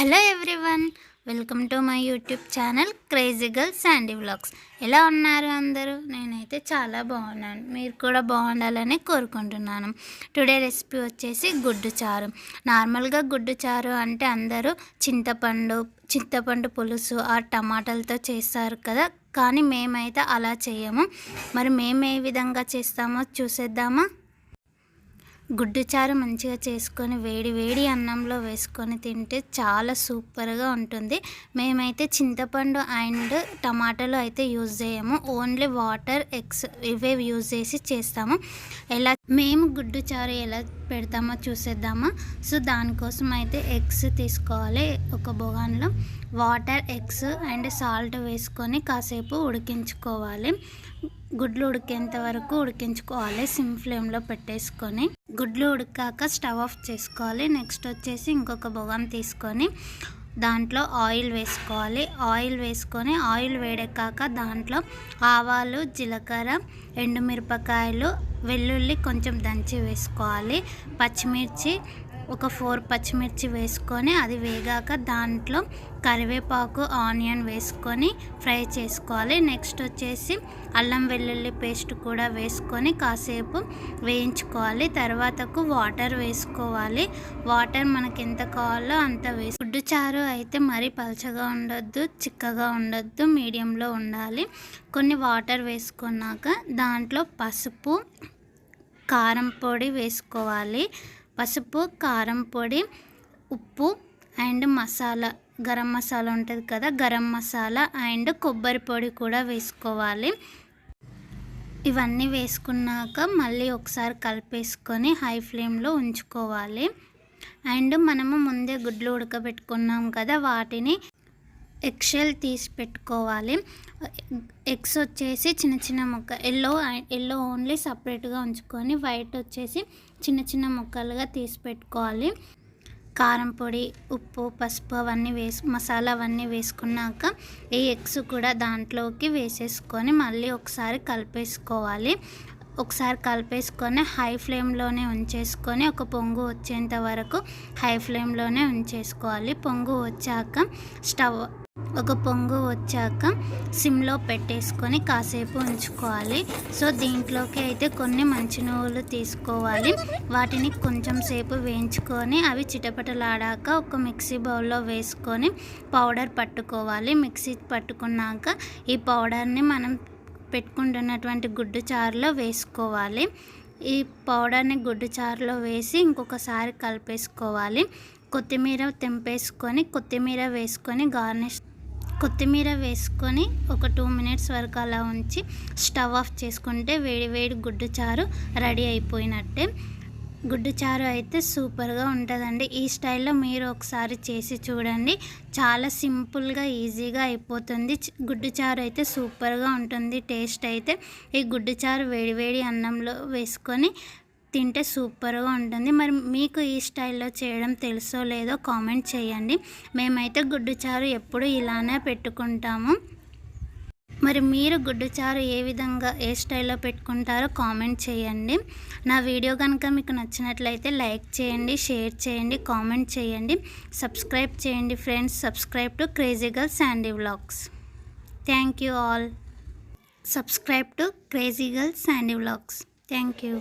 Hello everyone welcome to my YouTube channel crazy girl Sandy vlogs. ఎలా ఉన్నారు అందరూ? నేనైతే చాలా బాగున్నాను. మీరు కూడా బాగుండాలని కోరుకుంటున్నాను. టుడే రెసిపీ వచ్చేసి గుడ్డు చారు. నార్మల్గా గుడ్డు చారు అంటే అందరూ చింతపండు చింతపండు పులుసు ఆ టమాటాలతో చేస్తారు కదా? కానీ మేమైతే అలా చేయము. మరి మేము ఏ విధంగా చేస్తామో చూసేద్దామా? గుడ్డు చారు మంచిగా చేసుకొని వేడి వేడి అన్నంలో వేసుకొని తింటే చాలా సూపర్గా ఉంటుంది. మేమైతే చింతపండు అండ్ టమాటాలు అయితే యూజ్ చేయము. ఓన్లీ వాటర్ ఎగ్స్ ఇవే యూజ్ చేసి చేస్తాము. ఎలా మేము గుడ్డు చారు ఎలా పెడతామో చూసేద్దామా. సో దానికోసం అయితే ఎగ్స్ తీసుకోవాలి. ఒక బొగాన్లో వాటర్ ఎగ్స్ అండ్ సాల్ట్ వేసుకొని కాసేపు ఉడికించుకోవాలి. గుడ్లు ఉడికేంత వరకు ఉడికించుకోవాలి. సిమ్ ఫ్లేమ్లో పెట్టేసుకొని గుడ్లు ఉడికాక స్టవ్ ఆఫ్ చేసుకోవాలి. నెక్స్ట్ వచ్చేసి ఇంకొక బొగం తీసుకొని దాంట్లో ఆయిల్ వేసుకోవాలి. ఆయిల్ వేసుకొని ఆయిల్ వేడెక్కాక దాంట్లో ఆవాలు జీలకర్ర ఎండుమిరపకాయలు వెల్లుల్లి కొంచెం దంచి వేసుకోవాలి. పచ్చిమిర్చి ఒక ఫోర్ పచ్చిమిర్చి వేసుకొని అది వేగాక దాంట్లో కరివేపాకు ఆనియన్ వేసుకొని ఫ్రై చేసుకోవాలి. నెక్స్ట్ వచ్చేసి అల్లం వెల్లుల్లి పేస్ట్ కూడా వేసుకొని కాసేపు వేయించుకోవాలి. తర్వాతకు వాటర్ వేసుకోవాలి. వాటర్ మనకి ఎంత కావాలో అంత వేసు గుడ్డు చారు అయితే మరీ పలచగా ఉండొద్దు చిక్కగా ఉండొద్దు మీడియంలో ఉండాలి. కొన్ని వాటర్ వేసుకున్నాక దాంట్లో పసుపు కారం పొడి వేసుకోవాలి. పసుపు కారం పొడి ఉప్పు అండ్ మసాలా. గరం మసాలా ఉంటుంది కదా గరం మసాలా అండ్ కొబ్బరి పొడి కూడా వేసుకోవాలి. ఇవన్నీ వేసుకున్నాక మళ్ళీ ఒకసారి కలిపేసుకొని హై ఫ్లేమ్లో ఉంచుకోవాలి. అండ్ మనము ముందే గుడ్లు ఉడకబెట్టుకున్నాం కదా వాటిని ఎగ్షెల్ తీసి పెట్టుకోవాలి. ఎగ్స్ వచ్చేసి చిన్న చిన్న ముక్క ఎల్లో ఎల్లో ఓన్లీ సపరేట్గా ఉంచుకొని వైట్ వచ్చేసి చిన్న చిన్న ముక్కలుగా తీసి పెట్టుకోవాలి. కారం పొడి ఉప్పు పసుపు అవన్నీ వేసి మసాలా అవన్నీ వేసుకున్నాక ఈ ఎగ్స్ కూడా దాంట్లోకి వేసేసుకొని మళ్ళీ ఒకసారి కలిపేసుకోవాలి. ఒకసారి కలిపేసుకొని హై ఫ్లేమ్లోనే ఉంచేసుకొని ఒక పొంగు వచ్చేంత వరకు హై ఫ్లేమ్లోనే ఉంచేసుకోవాలి. పొంగు వచ్చాక స్టవ్ ఒక పొంగు వచ్చాక సిమ్లో పెట్టేసుకొని కాసేపు ఉంచుకోవాలి. సో దీంట్లోకి అయితే కొన్ని మంచి నువ్వులు తీసుకోవాలి. వాటిని కొంచెం సేపు వేయించుకొని అవి చిటపటలాడాక ఒక మిక్సీ బౌల్లో వేసుకొని పౌడర్ పట్టుకోవాలి. మిక్సీ పట్టుకున్నాక ఈ పౌడర్ని మనం పెట్టుకుంటున్నటువంటి గుడ్డు చారులో వేసుకోవాలి. ఈ పౌడర్ని గుడ్డు చారులో వేసి ఇంకొకసారి కలిపేసుకోవాలి. కొత్తిమీర తెంపేసుకొని కొత్తిమీర వేసుకొని గార్నిష్ కొత్తిమీర వేసుకొని ఒక టూ మినిట్స్ వరకు అలా ఉంచి స్టవ్ ఆఫ్ చేసుకుంటే వేడి వేడి గుడ్డు చారు రెడీ అయిపోయినట్టే. గుడ్డు చారు అయితే సూపర్గా ఉంటుందండి. ఈ స్టైల్లో మీరు ఒకసారి చేసి చూడండి. చాలా సింపుల్గా ఈజీగా అయిపోతుంది. గుడ్డు చారు అయితే సూపర్గా ఉంటుంది. టేస్ట్ అయితే ఈ గుడ్డు చారు వేడి వేడి అన్నంలో వేసుకొని తింటే సూపర్గా ఉంటుంది. మరి మీకు ఈ స్టైల్లో చేయడం తెలుసో లేదో కామెంట్ చేయండి. మేమైతే గుడ్డు చారు ఎప్పుడు ఇలానే పెట్టుకుంటాము. మరి మీరు గుడ్డు చారు ఏ విధంగా ఏ స్టైల్లో పెట్టుకుంటారో కామెంట్ చేయండి. నా వీడియో కనుక మీకు నచ్చినట్లయితే లైక్ చేయండి షేర్ చేయండి కామెంట్ చేయండి. సబ్స్క్రైబ్ చేయండి friends. Subscribe to crazy girl Sandy vlogs. Thank you all. Subscribe to crazy girl Sandy vlogs. Thank you.